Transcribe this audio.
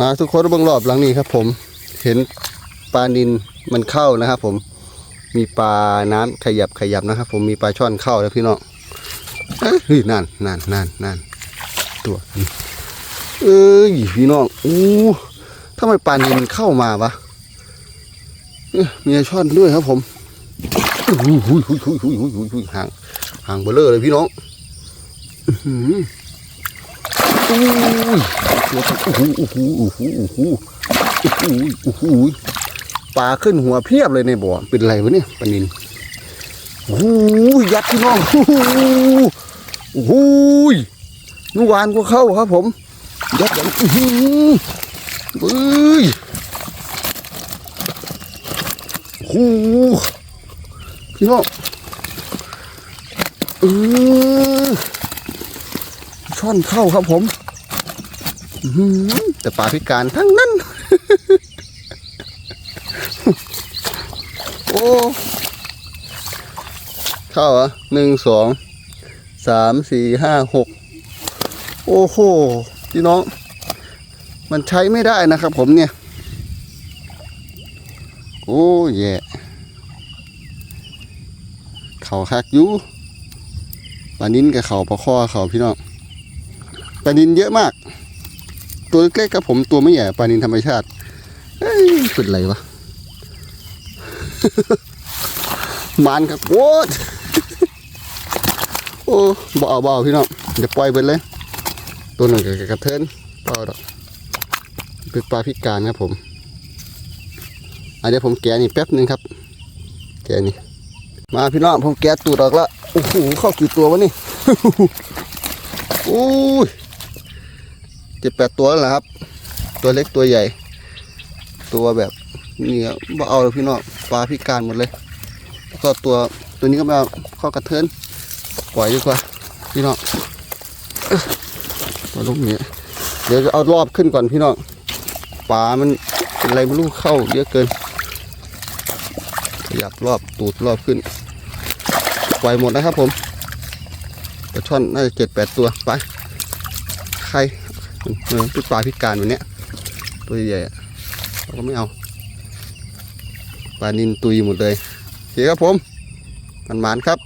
มาทุกคนบังรอบหลังนี้ครับ ผมเห็นปลานินมันเข้านะครับ ผมมีปลาน้ำขยับขยับนะครับ ผมมีปลาช่อนเข้าแล้วพี่น้องเฮ้ยนั่นนั่นนั่นนั่นตัวเอ้ยพี่น้องอู้ทำไมปลานินมันเข้ามาวะมีช่อนด้วยครับผมหุยหุยหุยหุยหุยหุยห่างห่างเบลเลอร์เลยพี่น้อง อื้ยตัวโอ้โหโอ้โหโอ้โหโอ้โหโอ้โหโอ้โหปลาขึ้นหัวเพียบเลยในบ่อเป็นไรวะเนี่ยปนินโอ้โหยัดพี่น้องโอ้โหโอ้โหเมื่อวานก็เข้าครับผม ยัดอย่างอื้อเอ้ยโอ้โหพี่น้องเออ ช่อนเข้าครับผมแต่ปลาพิการทั้งนั้น โอ้เข้าเหรอะหนึ่งสองสามสี่ห้าหกโอ้โหพี่น้อง มันใช้ไม่ได้นะครับผมเนี่ย โอ้แย่เขาคักอยูปลานิ้นกับเขาปลาข้อเขาพี่น้อง ปลานินเยอะมาก ตัวเล็กๆกับผมตัวไม่ใหญ่ปลานินธรรมชาติเอ้ยเป็นไรวะมานครับโว้ดโอ้บ่เอาบ่เอาพี่น้องเดี๋ยวปล่อยไปเลย ตัวหนึ่งกับกระเทินเปล่าดอกเป็นปลาพิการครับผมอะเดี๋ยวผมแกะนี่แป๊บหนึงครับ แกะนี่ มาพี่น้องผมแกะตูดออกละโอ้โหเข้ากี่ตัววะนี่ โอ้ย เจ็ดแปดตัวแล้วล่ะครับ ตัวเล็กตัวใหญ่ ตัวแบบนี่ครับเอาเลยพี่น้องปลาพิการหมดเลยแล้วก็ตัวตัวนี้ก็ไม่เอาเข้ากระเทินปล่อยดีกว่าพี่น้องมาลูกนี้เดี๋ยวจะเอารอบขึ้นก่อนพี่น้องปลามันเป็นอะไรไม่รู้เข้าเยอะเกินขยับรอบตูดรอบขึ้นปล่อยหมดนะครับผมปลาช่อนน่าจะเจ็ดแปดตัวไปใคร เออปลาพิการวันเนี้ยตัวใหญ่เราก็ไม่เอาปลานินตุยหมดเลยโอเคครับผมมันหมานครับ